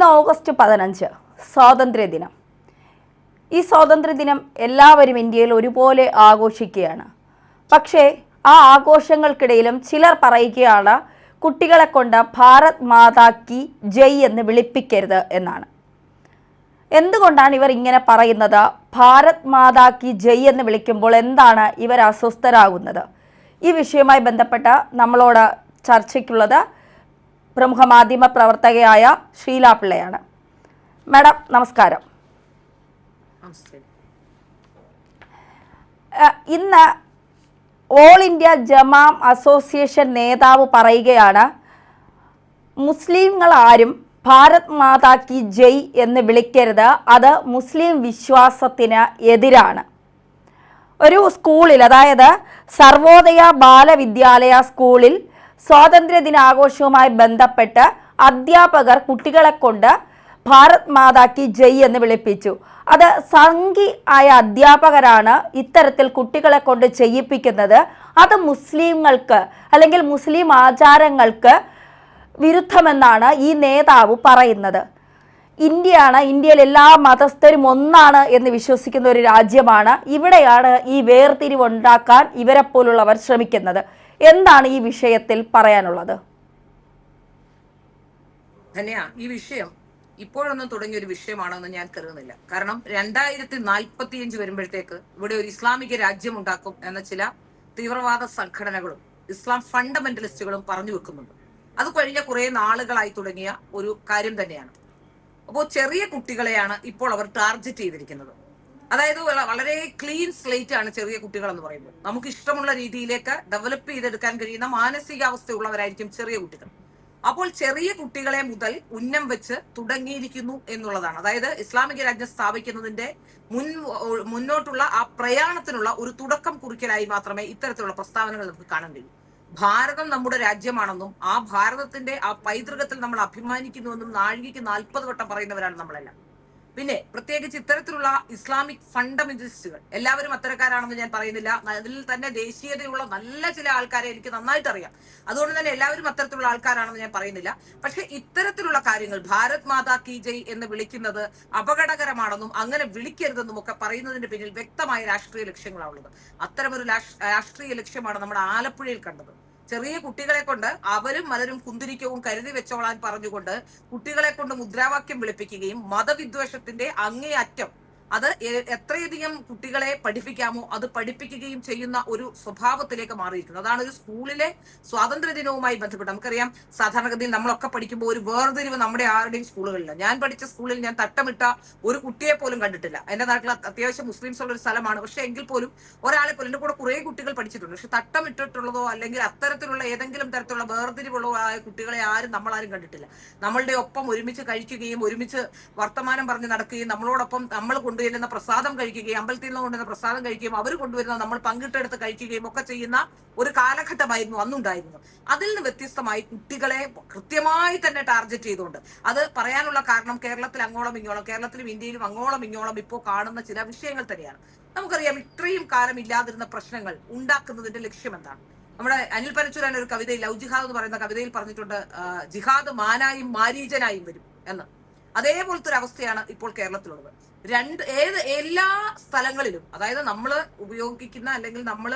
ഇന്ന് ഓഗസ്റ്റ് പതിനഞ്ച് സ്വാതന്ത്ര്യദിനം ഈ സ്വാതന്ത്ര്യദിനം എല്ലാവരും ഇന്ത്യയിൽ ഒരുപോലെ ആഘോഷിക്കുകയാണ്. പക്ഷേ ആ ആഘോഷങ്ങൾക്കിടയിലും ചിലർ പറയുകയാണ് കുട്ടികളെ കൊണ്ട് ഭാരത് മാതാ കി ജയ് എന്ന് വിളിപ്പിക്കരുത് എന്നാണ്. എന്തുകൊണ്ടാണ് ഇവർ ഇങ്ങനെ പറയുന്നത്? ഭാരത് മാതാ കി ജയ് എന്ന് വിളിക്കുമ്പോൾ എന്താണ് ഇവർ അസ്വസ്ഥരാകുന്നത്? ഈ വിഷയവുമായി ബന്ധപ്പെട്ട് നമ്മളോട് ചർച്ചയ്ക്കുള്ളത് പ്രമുഖ മാധ്യമ പ്രവർത്തകയായ ഷീല പിള്ളയാണ്. മാഡം നമസ്കാരം. ഇന്ന് ഓൾ ഇന്ത്യ ജമാം അസോസിയേഷൻ നേതാവ് പറയുകയാണ് മുസ്ലിങ്ങൾ ആരും ഭാരത് മാതാ കി ജയ് എന്ന് വിളിക്കരുത്. അത് മുസ്ലിം വിശ്വാസത്തിന് എതിരാണ്. ഒരു സ്കൂളിൽ അതായത് സർവോദയ ബാലവിദ്യാലയ സ്കൂളിൽ സ്വാതന്ത്ര്യ ദിനാഘോഷവുമായി ബന്ധപ്പെട്ട് അധ്യാപകർ കുട്ടികളെ കൊണ്ട് ഭാരത് മാതാക്കി ജയ് എന്ന് വിളിപ്പിച്ചു. അത് സംഘി ആയ അധ്യാപകരാണ് ഇത്തരത്തിൽ കുട്ടികളെ കൊണ്ട് ചെയ്യിപ്പിക്കുന്നത്. അത് മുസ്ലിങ്ങൾക്ക് അല്ലെങ്കിൽ മുസ്ലിം ആചാരങ്ങൾക്ക് വിരുദ്ധമെന്നാണ് ഈ നേതാവ് പറയുന്നത്. ഇന്ത്യയാണ് ഇന്ത്യയിൽ എല്ലാ മതസ്ഥരും ഒന്നാണ് എന്ന് വിശ്വസിക്കുന്ന ഒരു രാജ്യമാണ്. ഇവിടെയാണ് ഈ വേർതിരിവുണ്ടാക്കാൻ ഇവരെ പോലുള്ളവർ ശ്രമിക്കുന്നത്. എന്താണ് ഈ വിഷയത്തിൽ പറയാനുള്ളത്? ധന്യ ഈ വിഷയം ഇപ്പോഴൊന്നും തുടങ്ങിയ ഒരു വിഷയമാണെന്ന് ഞാൻ കരുതുന്നില്ല. കാരണം രണ്ടായിരത്തി നാൽപ്പത്തിയഞ്ച് വരുമ്പോഴത്തേക്ക് ഇവിടെ ഒരു ഇസ്ലാമിക രാജ്യം ഉണ്ടാക്കും എന്ന ചില തീവ്രവാദ സംഘടനകളും ഇസ്ലാം ഫണ്ടമെന്റലിസ്റ്റുകളും പറഞ്ഞു വെക്കുന്നുണ്ട്. അത് കഴിഞ്ഞ കുറെ നാളുകളായി തുടങ്ങിയ ഒരു കാര്യം തന്നെയാണ്. അപ്പോൾ ചെറിയ കുട്ടികളെയാണ് ഇപ്പോൾ അവർ ടാർഗറ്റ് ചെയ്തിരിക്കുന്നത്. അതായത് വളരെ ക്ലീൻ സ്ലേറ്റ് ആണ് ചെറിയ കുട്ടികൾ എന്ന് പറയുമ്പോൾ നമുക്ക് ഇഷ്ടമുള്ള രീതിയിലേക്ക് ഡെവലപ്പ് ചെയ്തെടുക്കാൻ കഴിയുന്ന മാനസികാവസ്ഥയുള്ളവരായിരിക്കും ചെറിയ കുട്ടികൾ. അപ്പോൾ ചെറിയ കുട്ടികളെ മുതൽ ഉന്നം വെച്ച് തുടങ്ങിയിരിക്കുന്നു എന്നുള്ളതാണ്. അതായത് ഇസ്ലാമിക രാജ്യം സ്ഥാപിക്കുന്നതിന്റെ മുൻ മുന്നോട്ടുള്ള ആ പ്രയാണത്തിനുള്ള ഒരു തുടക്കം കുറിക്കലായി മാത്രമേ ഇത്തരത്തിലുള്ള പ്രസ്താവനകൾ നമുക്ക് കാണാൻ കഴിയൂ. ഭാരതം നമ്മുടെ രാജ്യമാണെന്നും ആ ഭാരതത്തിന്റെ ആ പൈതൃകത്തിൽ നമ്മൾ അഭിമാനിക്കുന്നുവെന്നും നാഴികയ്ക്ക് നാൽപ്പത് വട്ടം പറയുന്നവരാണ് നമ്മളെല്ലാം. പിന്നെ പ്രത്യേകിച്ച് ഇത്തരത്തിലുള്ള ഇസ്ലാമിക് ഫണ്ടമെന്റലിസ്റ്റുകൾ എല്ലാവരും അത്തരക്കാരാണെന്ന് ഞാൻ പറയുന്നില്ല. അതിൽ തന്നെ ദേശീയതയുള്ള നല്ല ചില ആൾക്കാരെ എനിക്ക് നന്നായിട്ട് അറിയാം അതുകൊണ്ട് തന്നെ എല്ലാവരും അത്തരത്തിലുള്ള ആൾക്കാരാണെന്ന് ഞാൻ പറയുന്നില്ല. പക്ഷെ ഇത്തരത്തിലുള്ള കാര്യങ്ങൾ ഭാരത് മാതാ കി ജയ് എന്ന് വിളിക്കുന്നത് അപകടകരമാണെന്നും അങ്ങനെ വിളിക്കരുതെന്നും ഒക്കെ പറയുന്നതിന്റെ പിന്നിൽ വ്യക്തമായ രാഷ്ട്രീയ ലക്ഷ്യങ്ങളാണുള്ളത്. അത്തരമൊരു രാഷ്- രാഷ്ട്രീയ ലക്ഷ്യമാണ് നമ്മുടെ ആലപ്പുഴയിൽ കണ്ടത്. ചെറിയ കുട്ടികളെ കൊണ്ട് അവരും മലരും കുന്തിരിക്കവും കരുതി വെച്ചോളാൻ പറഞ്ഞുകൊണ്ട് കുട്ടികളെ കൊണ്ട് മുദ്രാവാക്യം വിളിപ്പിക്കുകയും മതവിദ്വേഷത്തിന്റെ അങ്ങേ അറ്റം അത് എത്രയധികം കുട്ടികളെ പഠിപ്പിക്കാമോ അത് പഠിപ്പിക്കുകയും ചെയ്യുന്ന ഒരു സ്വഭാവത്തിലേക്ക് മാറിയിരിക്കുന്നു. അതാണ് ഒരു സ്കൂളിലെ സ്വാതന്ത്ര്യ ദിനവുമായി ബന്ധപ്പെട്ട് നമുക്കറിയാം സാധാരണഗതിയിൽ നമ്മളൊക്കെ പഠിക്കുമ്പോൾ ഒരു വേർതിരിവ് നമ്മുടെ ആരുടെയും സ്കൂളുകളില്ല. ഞാൻ പഠിച്ച സ്കൂളിൽ ഞാൻ തട്ടമിട്ട ഒരു കുട്ടിയെ പോലും കണ്ടിട്ടില്ല. എന്റെ നാട്ടിൽ അത്യാവശ്യം മുസ്ലിംസ് ഉള്ള ഒരു സ്ഥലമാണ്. പക്ഷെ എങ്കിൽ പോലും ഒരാളെ പോലും എന്റെ കൂടെ കുറെ കുട്ടികൾ പഠിച്ചിട്ടുണ്ട്. പക്ഷെ തട്ടമിട്ടിട്ടുള്ളതോ അല്ലെങ്കിൽ അത്തരത്തിലുള്ള ഏതെങ്കിലും തരത്തിലുള്ള വേർതിരിവുള്ളതോ ആയ കുട്ടികളെ ആരും നമ്മളാരും കണ്ടിട്ടില്ല. നമ്മളുടെ ഒപ്പം ഒരുമിച്ച് കഴിക്കുകയും ഒരുമിച്ച് വർത്തമാനം പറഞ്ഞ് നടക്കുകയും നമ്മളോടൊപ്പം നമ്മൾ കൊണ്ടുവരുന്ന പ്രസാദം കഴിക്കുകയും അമ്പലത്തിൽ നിന്ന് കൊണ്ടുവരുന്ന പ്രസാദം കഴിക്കുകയും അവർ കൊണ്ടുവരുന്ന നമ്മൾ പങ്കിട്ടെടുത്ത് കഴിക്കുകയും ഒക്കെ ചെയ്യുന്ന ഒരു കാലഘട്ടമായിരുന്നു അന്നുണ്ടായിരുന്നു. അതിൽ നിന്ന് വ്യത്യസ്തമായി കുട്ടികളെ കൃത്യമായി തന്നെ ടാർഗറ്റ് ചെയ്തുകൊണ്ട് അത് പറയാനുള്ള കാരണം കേരളത്തിൽ അങ്ങോളം ഇങ്ങോളം കേരളത്തിലും ഇന്ത്യയിലും അങ്ങോളം ഇങ്ങോളം ഇപ്പോൾ കാണുന്ന ചില വിഷയങ്ങൾ തന്നെയാണ്. നമുക്കറിയാം ഇത്രയും കാലം ഇല്ലാതിരുന്ന പ്രശ്നങ്ങൾ ഉണ്ടാക്കുന്നതിന്റെ ലക്ഷ്യം എന്താണ്? നമ്മുടെ അനിൽ പരച്ചുരാൻ ഒരു കവിതയിൽ ലവ് ജിഹാദ് എന്ന് പറയുന്ന കവിതയിൽ പറഞ്ഞിട്ടുണ്ട് ജിഹാദ് മാനായും മാരീജനായും വരും എന്ന്. അതേപോലത്തെ ഒരു അവസ്ഥയാണ് ഇപ്പോൾ കേരളത്തിലുള്ളത്. രണ്ട് ഏത് എല്ലാ സ്ഥലങ്ങളിലും അതായത് നമ്മൾ ഉപയോഗിക്കുന്ന അല്ലെങ്കിൽ നമ്മൾ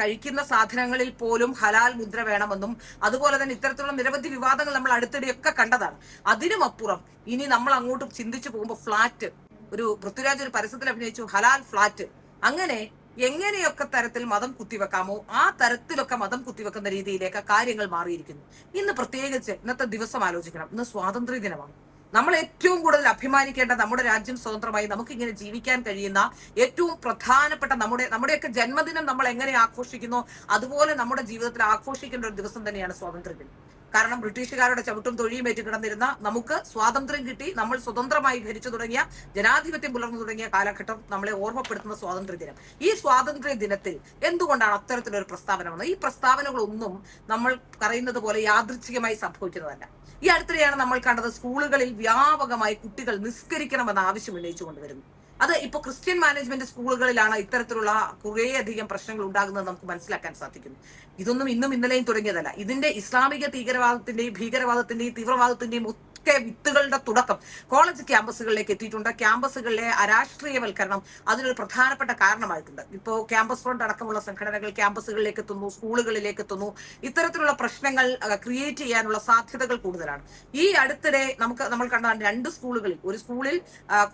കഴിക്കുന്ന സാധനങ്ങളിൽ പോലും ഹലാൽ മുദ്ര വേണമെന്നും അതുപോലെ തന്നെ ഇത്തരത്തിലുള്ള നിരവധി വിവാദങ്ങൾ നമ്മൾ അടുത്തിടെയൊക്കെ കണ്ടതാണ്. അതിനുമപ്പുറം ഇനി നമ്മൾ അങ്ങോട്ട് ചിന്തിച്ചു പോകുമ്പോൾ ഫ്ലാറ്റ് ഒരു പൃഥ്വിരാജ് ഒരു പരസ്യത്തിൽ അഭിനയിച്ചു ഹലാൽ ഫ്ലാറ്റ്. അങ്ങനെ എങ്ങനെയൊക്കെ തരത്തിൽ മതം കുത്തിവെക്കാമോ ആ തരത്തിലൊക്കെ മതം കുത്തിവെക്കുന്ന രീതിയിലേക്ക് കാര്യങ്ങൾ മാറിയിരിക്കുന്നു. ഇന്ന് പ്രത്യേകിച്ച് ഇന്നത്തെ ദിവസം ആലോചിക്കണം. ഇന്ന് സ്വാതന്ത്ര്യ ദിനമാണ് നമ്മൾ ഏറ്റവും കൂടുതൽ അഭിമാനിക്കേണ്ട നമ്മുടെ രാജ്യം സ്വതന്ത്രമായി നമുക്ക് ഇങ്ങനെ ജീവിക്കാൻ കഴിയുന്ന ഏറ്റവും പ്രധാനപ്പെട്ട നമ്മുടെ നമ്മുടെയൊക്കെ ജന്മദിനം നമ്മൾ എങ്ങനെ ആഘോഷിക്കുന്നു അതുപോലെ നമ്മുടെ ജീവിതത്തിൽ ആഘോഷിക്കേണ്ട ഒരു ദിവസം തന്നെയാണ് സ്വാതന്ത്ര്യദിനം കാരണം ബ്രിട്ടീഷുകാരുടെ ചവിട്ടും തൊഴിയും ഏറ്റു കിടന്നിരുന്ന നമുക്ക് സ്വാതന്ത്ര്യം കിട്ടി നമ്മൾ സ്വതന്ത്രമായി ഭരിച്ചു തുടങ്ങിയ ജനാധിപത്യം പുലർന്നു തുടങ്ങിയ കാലഘട്ടം നമ്മളെ ഓർമ്മപ്പെടുത്തുന്ന സ്വാതന്ത്ര്യ ദിനം. ഈ സ്വാതന്ത്ര്യ ദിനത്തിൽ എന്തുകൊണ്ടാണ് അത്തരത്തിലൊരു പ്രസ്താവന വന്നത്? ഈ പ്രസ്താവനകളൊന്നും നമ്മൾ പറയുന്നത് പോലെ യാദൃച്ഛികമായി സംഭവിക്കുന്നതല്ല. ഈ അടുത്തിടെയാണ് നമ്മൾ കണ്ടത് സ്കൂളുകളിൽ വ്യാപകമായി കുട്ടികൾ നിസ്കരിക്കണമെന്ന ആവശ്യം ഉന്നയിച്ചു കൊണ്ടുവരുന്നു അത് ഇപ്പൊ ക്രിസ്ത്യൻ മാനേജ്മെന്റ് സ്കൂളുകളിലാണ് ഇത്തരത്തിലുള്ള കുറേയധികം പ്രശ്നങ്ങൾ ഉണ്ടാകുന്നത് നമുക്ക് മനസ്സിലാക്കാൻ സാധിക്കുന്നു. ഇതൊന്നും ഇന്നും ഇന്നലെയും തുടങ്ങിയതല്ല. ഇതിന്റെ ഇസ്ലാമിക ഭീകരവാദത്തിന്റെയും ഭീകരവാദത്തിന്റെയും തീവ്രവാദത്തിന്റെയും ഒക്കെ വിത്തുകളുടെ തുടക്കം. കോളേജ് ക്യാമ്പസുകളിലേക്ക് എത്തിയിട്ടുണ്ട്. ക്യാമ്പസുകളിലെ അരാഷ്ട്രീയവൽക്കരണം അതിനൊരു പ്രധാനപ്പെട്ട കാരണമായിട്ടുണ്ട്. ഇപ്പോൾ ക്യാമ്പസ് ഫ്രണ്ട് അടക്കമുള്ള സംഘടനകൾ ക്യാമ്പസുകളിലേക്ക് എത്തുന്നു സ്കൂളുകളിലേക്ക് എത്തുന്നു. ഇത്തരത്തിലുള്ള പ്രശ്നങ്ങൾ ക്രിയേറ്റ് ചെയ്യാനുള്ള സാധ്യതകൾ കൂടുതലാണ്. ഈ അടുത്തിടെ നമുക്ക് നമ്മൾ കണ്ടതാണ് രണ്ട് സ്കൂളുകളിൽ ഒരു സ്കൂളിൽ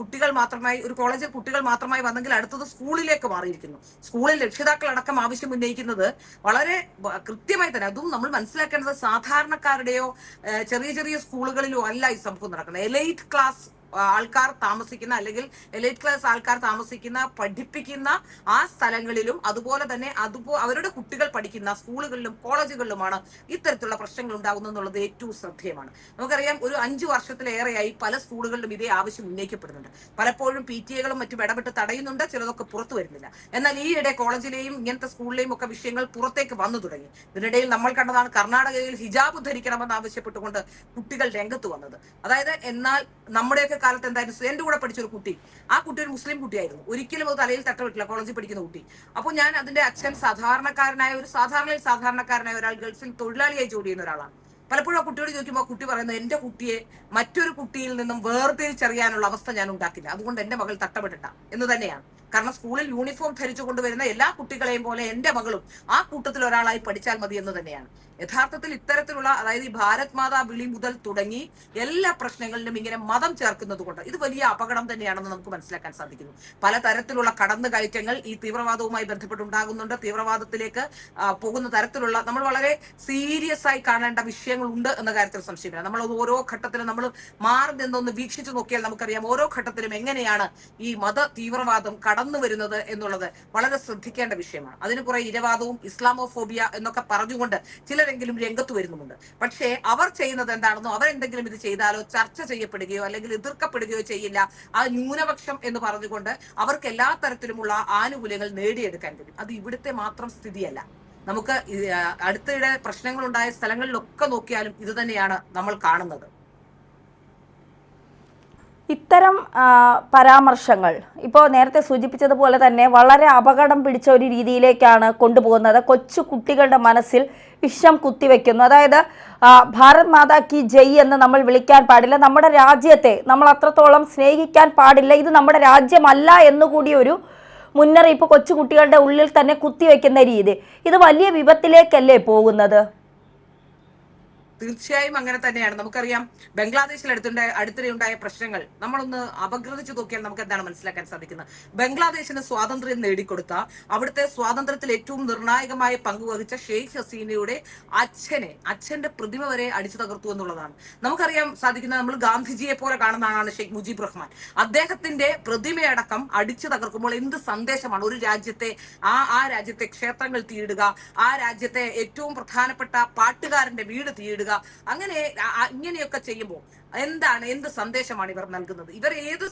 കുട്ടികൾ മാത്രമായി ഒരു കോളേജിൽ കുട്ടികൾ മാത്രമായി വന്നെങ്കിൽ അടുത്തത് സ്കൂളിലേക്ക് മാറിയിരിക്കുന്നു. സ്കൂളിൽ രക്ഷിതാക്കൾ അടക്കം ആവശ്യം ഉന്നയിക്കുന്നത് വളരെ കൃത്യമായി തന്നെ അതും നമ്മൾ മനസ്സിലാക്കേണ്ടത് സാധാരണക്കാരുടെയോ ചെറിയ ചെറിയ സ്കൂളുകളിലോ അല്ല ഈ സംഭവം നടക്കുന്നത് എലൈറ്റ് ക്ലാസ് ആൾക്കാർ താമസിക്കുന്ന അല്ലെങ്കിൽ എലൈറ്റ് ക്ലാസ് ആൾക്കാർ താമസിക്കുന്ന പഠിപ്പിക്കുന്ന ആ സ്ഥലങ്ങളിലും അതുപോലെ തന്നെ അതുപോ അവരുടെ കുട്ടികൾ പഠിക്കുന്ന സ്കൂളുകളിലും കോളേജുകളിലുമാണ് ഇത്തരത്തിലുള്ള പ്രശ്നങ്ങൾ ഉണ്ടാകുന്നത് എന്നുള്ളത് ഏറ്റവും ശ്രദ്ധേയമാണ്. നമുക്കറിയാം ഒരു അഞ്ചു വർഷത്തിലേറെയായി പല സ്കൂളുകളിലും ഇതേ ആവശ്യം ഉന്നയിക്കപ്പെടുന്നുണ്ട്. പലപ്പോഴും പി ടി എകളും മറ്റും ഇടപെട്ട് തടയുന്നുണ്ട് ചിലതൊക്കെ പുറത്തു വരുന്നില്ല. എന്നാൽ ഈയിടെ കോളേജിലെയും ഇങ്ങനത്തെ സ്കൂളിലെയും ഒക്കെ വിഷയങ്ങൾ പുറത്തേക്ക് വന്നു തുടങ്ങി. ഇതിനിടയിൽ നമ്മൾ കണ്ടതാണ് കർണാടകയിൽ ഹിജാബ് ധരിക്കണമെന്ന് ആവശ്യപ്പെട്ടുകൊണ്ട് കുട്ടികൾ രംഗത്ത് വന്നത്. അതായത് എന്നാൽ നമ്മുടെയൊക്കെ കാലത്ത് എന്തായിരുന്നു? എന്റെ കൂടെ പഠിച്ച ഒരു കുട്ടി. ആ കുട്ടി ഒരു മുസ്ലിം കുട്ടിയായിരുന്നു. ഒരിക്കലും അത് തലയിൽ തട്ടവിട്ടില്ല കോളേജിൽ പഠിക്കുന്ന കുട്ടി. അപ്പോൾ ഞാൻ അതിന്റെ അച്ഛൻ സാധാരണക്കാരനായ ഒരു സാധാരണയിൽ സാധാരണക്കാരനായ ഒരാൾ ഗൾഫിൽ തൊഴിലാളിയായി ജോലി ചെയ്യുന്ന ഒരാളാണ്. പലപ്പോഴും ആ കുട്ടിയോട് ചോദിക്കുമ്പോൾ കുട്ടി പറയുന്നത് എന്റെ കുട്ടിയെ മറ്റൊരു കുട്ടിയിൽ നിന്നും വേർതിരിച്ചറിയാനുള്ള അവസ്ഥ ഞാൻ ഉണ്ടാക്കില്ല. അതുകൊണ്ട് എന്റെ മകൾ തട്ടപ്പെട്ടിട്ട. എന്ന് തന്നെയാണ്. കാരണം സ്കൂളിൽ യൂണിഫോം ധരിച്ചു കൊണ്ടുവരുന്ന എല്ലാ കുട്ടികളെയും പോലെ എന്റെ മകളും ആ കൂട്ടത്തിൽ ഒരാളായി പഠിച്ചാൽ മതി എന്ന് തന്നെയാണ്. യഥാർത്ഥത്തിൽ ഇത്തരത്തിലുള്ള അതായത് ഈ ഭാരത് മാതാ വിളി മുതൽ തുടങ്ങി എല്ലാ പ്രശ്നങ്ങളിലും ഇങ്ങനെ മതം ചേർക്കുന്നത് കൊണ്ട് ഇത് വലിയ അപകടം തന്നെയാണെന്ന് നമുക്ക് മനസ്സിലാക്കാൻ സാധിക്കുന്നു. പലതരത്തിലുള്ള കടന്നുകയറ്റങ്ങൾ ഈ തീവ്രവാദവുമായി ബന്ധപ്പെട്ടുണ്ടാകുന്നുണ്ട്. തീവ്രവാദത്തിലേക്ക് പോകുന്ന തരത്തിലുള്ള നമ്മൾ വളരെ സീരിയസ് ആയി കാണേണ്ട വിഷയങ്ങൾ ഉണ്ട് എന്ന കാര്യത്തിൽ സംശയമില്ല. നമ്മൾ ഓരോ ഘട്ടത്തിലും നമ്മൾ മാറി നിന്നൊന്ന് വീക്ഷിച്ചു നോക്കിയാൽ നമുക്കറിയാം ഓരോ ഘട്ടത്തിലും എങ്ങനെയാണ് ഈ മത തീവ്രവാദം കടന്നു വരുന്നത് എന്നുള്ളത് വളരെ ശ്രദ്ധിക്കേണ്ട വിഷയമാണ്. അതിന് കുറെ ഇരവാദവും ഇസ്ലാമോഫോബിയ എന്നൊക്കെ പറഞ്ഞുകൊണ്ട് ചിലരെങ്കിലും രംഗത്ത് വരുന്നുമുണ്ട്. പക്ഷേ അവർ ചെയ്യുന്നത് എന്താണെന്നോ അവരെന്തെങ്കിലും ഇത് ചെയ്താലോ ചർച്ച ചെയ്യപ്പെടുകയോ അല്ലെങ്കിൽ എതിർക്കപ്പെടുകയോ ചെയ്യില്ല ആ ന്യൂനപക്ഷം എന്ന് പറഞ്ഞുകൊണ്ട് അവർക്ക് എല്ലാ തരത്തിലുമുള്ള ആനുകൂല്യങ്ങൾ നേടിയെടുക്കാൻ കഴിയും. അത് ഇവിടുത്തെ മാത്രം സ്ഥിതിയല്ല. നമുക്ക് അടുത്തിടെ പ്രശ്നങ്ങളുണ്ടായ സ്ഥലങ്ങളിലൊക്കെ നോക്കിയാലും ഇത് തന്നെയാണ് നമ്മൾ കാണുന്നത്. ഇത്തരം പരാമർശങ്ങൾ ഇപ്പോൾ നേരത്തെ സൂചിപ്പിച്ചതുപോലെ തന്നെ വളരെ അപകടം പിടിച്ച ഒരു രീതിയിലേക്കാണ് കൊണ്ടുപോകുന്നത്. കൊച്ചു കുട്ടികളുടെ മനസ്സിൽ വിഷം കുത്തിവെക്കുന്നു. അതായത് ഭാരത് മാതാ കി ജയ് എന്ന് നമ്മൾ വിളിക്കാൻ പാടില്ല. നമ്മുടെ രാജ്യത്തെ നമ്മൾ അത്രത്തോളം സ്നേഹിക്കാൻ പാടില്ല. ഇത് നമ്മുടെ രാജ്യമല്ല എന്നുകൂടി ഒരു മുന്നറിയിപ്പ് കൊച്ചു കുട്ടികളുടെ ഉള്ളിൽ തന്നെ കുത്തിവെക്കുന്ന രീതി. ഇത് വലിയ വിപത്തിലേക്കല്ലേ പോകുന്നത്? തീർച്ചയായും അങ്ങനെ തന്നെയാണ്. നമുക്കറിയാം ബംഗ്ലാദേശിൽ അടുത്തുണ്ടായ അടുത്തിടെ ഉണ്ടായ പ്രശ്നങ്ങൾ. നമ്മളൊന്ന് അപഗ്രഥിച്ചു നോക്കിയാൽ നമുക്ക് എന്താണ് മനസ്സിലാക്കാൻ സാധിക്കുന്നത്? ബംഗ്ലാദേശിന് സ്വാതന്ത്ര്യം നേടിക്കൊടുത്ത അവിടുത്തെ സ്വാതന്ത്ര്യത്തിൽ ഏറ്റവും നിർണായകമായ പങ്ക് വഹിച്ച ഷെയ്ഖ് ഹസീനയുടെ അച്ഛനെ അച്ഛന്റെ പ്രതിമ വരെ അടിച്ചു തകർത്തു എന്നുള്ളതാണ്. നമുക്കറിയാം സാധിക്കുന്ന നമ്മൾ ഗാന്ധിജിയെ പോലെ കാണുന്ന ആളാണ് ഷെയ്ഖ് മുജീബ് റഹ്മാൻ. അദ്ദേഹത്തിന്റെ പ്രതിമയടക്കം അടിച്ചു തകർക്കുമ്പോൾ എന്ത് സന്ദേശമാണ്? ഒരു രാജ്യത്തെ ആ ആ രാജ്യത്തെ ക്ഷേത്രങ്ങൾ തീയിടുക ആ രാജ്യത്തെ ഏറ്റവും പ്രധാനപ്പെട്ട പാട്ടുകാരന്റെ വീട് തീയിടുക അങ്ങനെ ഇങ്ങനെയൊക്കെ ചെയ്യുമ്പോൾ എന്താണ് എന്ത് സന്ദേശമാണ് ഇവർ നൽകുന്നത്? ഇവർ ഏത്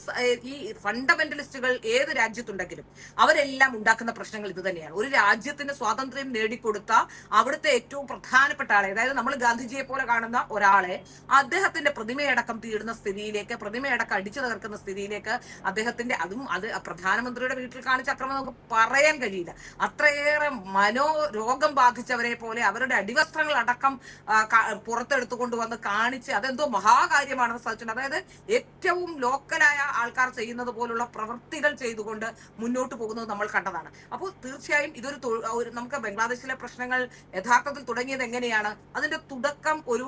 ഈ ഫണ്ടമെന്റലിസ്റ്റുകൾ ഏത് രാജ്യത്തുണ്ടെങ്കിലും അവരെല്ലാം ഉണ്ടാക്കുന്ന പ്രശ്നങ്ങൾ ഇത് തന്നെയാണ്. ഒരു രാജ്യത്തിന് സ്വാതന്ത്ര്യം നേടിക്കൊടുത്ത അവിടുത്തെ ഏറ്റവും പ്രധാനപ്പെട്ട ആളെ അതായത് നമ്മൾ ഗാന്ധിജിയെ പോലെ കാണുന്ന ഒരാളെ അദ്ദേഹത്തിന്റെ പ്രതിമയടക്കം തീടുന്ന സ്ഥിതിയിലേക്ക് പ്രതിമയടക്കം അടിച്ചു തകർക്കുന്ന സ്ഥിതിയിലേക്ക് അദ്ദേഹത്തിന്റെ അതും അത് പ്രധാനമന്ത്രിയുടെ വീട്ടിൽ കാണിച്ച അക്രമം നമുക്ക് പറയാൻ കഴിയില്ല. അത്രയേറെ മനോരോഗം ബാധിച്ചവരെ പോലെ അവരുടെ അടിവസ്ത്രങ്ങൾ അടക്കം പുറത്തെടുത്തുകൊണ്ട് കാണിച്ച് അതെന്തോ മഹാകാര്യമാണെന്ന് സാധിച്ചിട്ടുണ്ട് അതായത് ഏറ്റവും ലോക്കലായ ആൾക്കാർ ചെയ്യുന്നത് പോലുള്ള പ്രവൃത്തികൾ ചെയ്തുകൊണ്ട് മുന്നോട്ട് പോകുന്നത് നമ്മൾ കണ്ടതാണ്. അപ്പോൾ തീർച്ചയായും ഇതൊരു നമുക്ക് ബംഗ്ലാദേശിലെ പ്രശ്നങ്ങൾ യഥാർത്ഥത്തിൽ തുടങ്ങിയത് എങ്ങനെയാണ്? അതിന്റെ തുടക്കം ഒരു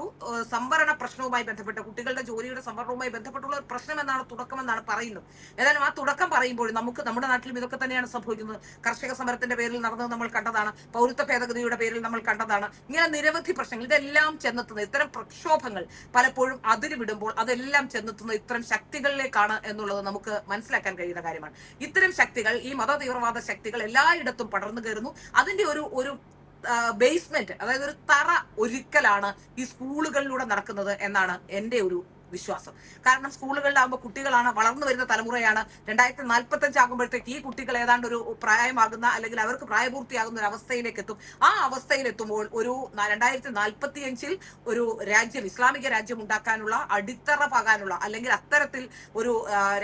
സംവരണ പ്രശ്നവുമായി ബന്ധപ്പെട്ട് കുട്ടികളുടെ ജോലിയുടെ സംവരണവുമായി ബന്ധപ്പെട്ടുള്ള ഒരു പ്രശ്നം എന്നാണ് തുടക്കം എന്നാണ് പറയുന്നത്. ഏതായാലും ആ തുടക്കം പറയുമ്പോൾ നമുക്ക് നമ്മുടെ നാട്ടിലും ഇതൊക്കെ തന്നെയാണ് സംഭവിക്കുന്നത്. കർഷക സമരത്തിന്റെ പേരിൽ നടന്നത് നമ്മൾ കണ്ടതാണ്. പൗരത്വ ഭേദഗതിയുടെ പേരിൽ നമ്മൾ കണ്ടതാണ്. ഇങ്ങനെ നിരവധി പ്രശ്നങ്ങൾ ഇതെല്ലാം ചെന്നെത്തുന്നത് ഇത്തരം പ്രക്ഷോഭങ്ങൾ പലപ്പോഴും അതിര് വിടുമ്പോൾ അതെല്ലാം ചെന്നെത്തുന്നത് ഇത്തരം ശക്തികളിലേക്കാണ് എന്നുള്ളത് നമുക്ക് മനസ്സിലാക്കാൻ കഴിയുന്ന കാര്യമാണ്. ഇത്തരം ശക്തികൾ ഈ മത തീവ്രവാദ ശക്തികൾ എല്ലായിടത്തും പടർന്നു കയറുന്നു. അതിന്റെ ഒരു ഒരു ബേസ്മെന്റ് അതായത് ഒരു തറ ഒരുക്കലാണ് ഈ സ്കൂളുകളിലൂടെ നടക്കുന്നത് എന്നാണ് എന്റെ ഒരു വിശ്വാസം. കാരണം സ്കൂളുകളിലാകുമ്പോൾ കുട്ടികളാണ് വളർന്നു വരുന്ന തലമുറയാണ്. രണ്ടായിരത്തി നാൽപ്പത്തി അഞ്ച് ആകുമ്പോഴത്തേക്ക് ഈ കുട്ടികൾ ഏതാണ്ട് ഒരു പ്രായമാകുന്ന അല്ലെങ്കിൽ അവർക്ക് പ്രായപൂർത്തിയാകുന്ന ഒരു അവസ്ഥയിലേക്ക് എത്തും ആ അവസ്ഥയിലെത്തുമ്പോൾ ഒരു രണ്ടായിരത്തി നാൽപ്പത്തി അഞ്ചിൽ ഒരു രാജ്യം ഇസ്ലാമിക രാജ്യം ഉണ്ടാക്കാനുള്ള അടിത്തറ പാകാനുള്ള അല്ലെങ്കിൽ അത്തരത്തിൽ ഒരു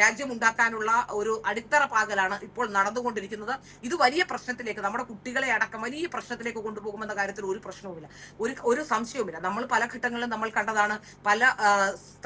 രാജ്യം ഉണ്ടാക്കാനുള്ള ഒരു അടിത്തറ പാകലാണ് ഇപ്പോൾ നടന്നുകൊണ്ടിരിക്കുന്നത്. ഇത് വലിയ പ്രശ്നത്തിലേക്ക് നമ്മുടെ കുട്ടികളെ അടക്കം വലിയ പ്രശ്നത്തിലേക്ക് കൊണ്ടുപോകുമെന്ന കാര്യത്തിൽ ഒരു പ്രശ്നവുമില്ല. ഒരു ഒരു സംശയവുമില്ല. നമ്മൾ പല ഘട്ടങ്ങളിലും നമ്മൾ കണ്ടതാണ് പല ആ,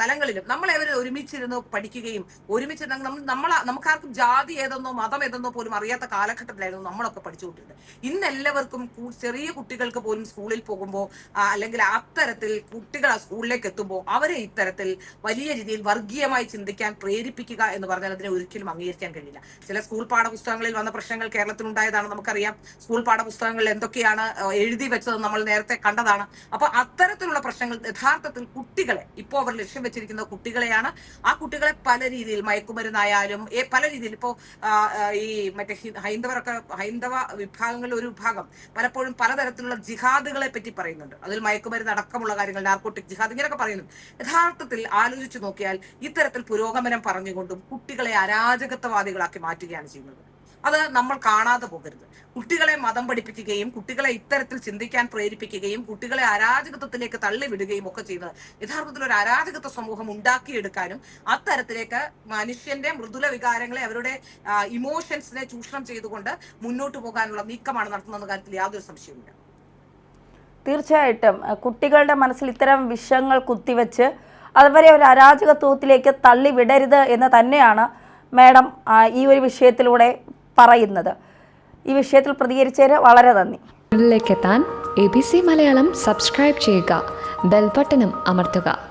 സ്ഥലങ്ങളിലും നമ്മളെ അവർ ഒരുമിച്ചിരുന്ന് പഠിക്കുകയും ഒരുമിച്ച് നമ്മൾ നമ്മളെ നമുക്കാർക്കും ജാതി ഏതെന്നോ മതം ഏതെന്നോ പോലും അറിയാത്ത കാലഘട്ടത്തിലായിരുന്നു നമ്മളൊക്കെ പഠിച്ചുകൊണ്ടിരുന്നത്. ഇന്ന് എല്ലാവർക്കും ചെറിയ കുട്ടികൾക്ക് പോലും സ്കൂളിൽ പോകുമ്പോൾ അല്ലെങ്കിൽ അത്തരത്തിൽ കുട്ടികൾ ആ സ്കൂളിലേക്ക് എത്തുമ്പോൾ അവരെ ഇത്തരത്തിൽ വലിയ രീതിയിൽ വർഗീയമായി ചിന്തിക്കാൻ പ്രേരിപ്പിക്കുക എന്ന് പറഞ്ഞാൽ അതിനെ ഒരിക്കലും അംഗീകരിക്കാൻ കഴിയില്ല. ചില സ്കൂൾ പാഠപുസ്തകങ്ങളിൽ വന്ന പ്രശ്നങ്ങൾ കേരളത്തിൽ ഉണ്ടായതാണ് നമുക്കറിയാം. സ്കൂൾ പാഠപുസ്തകങ്ങളിൽ എന്തൊക്കെയാണ് എഴുതി വെച്ചത് നമ്മൾ നേരത്തെ കണ്ടതാണ്. അപ്പൊ അത്തരത്തിലുള്ള പ്രശ്നങ്ങൾ യഥാർത്ഥത്തിൽ കുട്ടികളെ ഇപ്പോൾ അവർ ലക്ഷ്യം വെച്ചിരിക്കുന്ന കുട്ടികളെയാണ്. ആ കുട്ടികളെ പല രീതിയിൽ മയക്കുമരുന്നായാലും പല രീതിയിൽ ഇപ്പോ ആ, ആ, ഈ മറ്റേ ഹി- ഹൈന്ദവരൊക്കെ ഹൈന്ദവ വിഭാഗങ്ങളിൽ ഒരു വിഭാഗം പലപ്പോഴും പലതരത്തിലുള്ള ജിഹാദുകളെ പറ്റി പറയുന്നുണ്ട്. അതിൽ മയക്കുമരുന്ന് അടക്കമുള്ള കാര്യങ്ങൾ നാർക്കോട്ടിക് ജിഹാദ് ഇങ്ങനെയൊക്കെ പറയുന്നു യഥാർത്ഥത്തിൽ ആലോചിച്ചു നോക്കിയാൽ ഇത്തരത്തിൽ പുരോഗമനം പറഞ്ഞുകൊണ്ടും കുട്ടികളെ അരാജകത്വവാദികളാക്കി മാറ്റുകയാണ് ചെയ്യുന്നത്. അത് നമ്മൾ കാണാതെ പോകരുത്. കുട്ടികളെ മതം പഠിപ്പിക്കുകയും കുട്ടികളെ ഇത്തരത്തിൽ ചിന്തിക്കാൻ പ്രേരിപ്പിക്കുകയും കുട്ടികളെ അരാജകത്വത്തിലേക്ക് തള്ളിവിടുകയും ഒക്കെ ചെയ്യുന്നത്. യഥാർത്ഥത്തിൽ ഒരു അരാജകത്വ സമൂഹം ഉണ്ടാക്കിയെടുക്കാനും അത്തരത്തിലേക്ക് മനുഷ്യന്റെ മൃദുല വികാരങ്ങളെ അവരുടെ ഇമോഷൻസിനെ ചൂഷണം ചെയ്തുകൊണ്ട് മുന്നോട്ട് പോകാനുള്ള നീക്കമാണ് നടത്തുന്നതെന്ന കാര്യത്തിൽ യാതൊരു സംശയവുമില്ല. തീർച്ചയായിട്ടും. കുട്ടികളുടെ മനസ്സിൽ ഇത്തരം വിഷയങ്ങൾ കുത്തിവെച്ച് അതുവരെ ഒരു അരാജകത്വത്തിലേക്ക് തള്ളിവിടരുത് എന്ന് തന്നെയാണ് മാഡം ഈ ഒരു വിഷയത്തിലൂടെ പറയുന്നത്. ഈ വിഷയത്തിൽ പ്രതികരിച്ചതിന് വളരെ നന്ദി. എത്താൻ A B C Malayalam subscribe ചെയ്യുക. ബെൽബട്ടനും അമർത്തുക.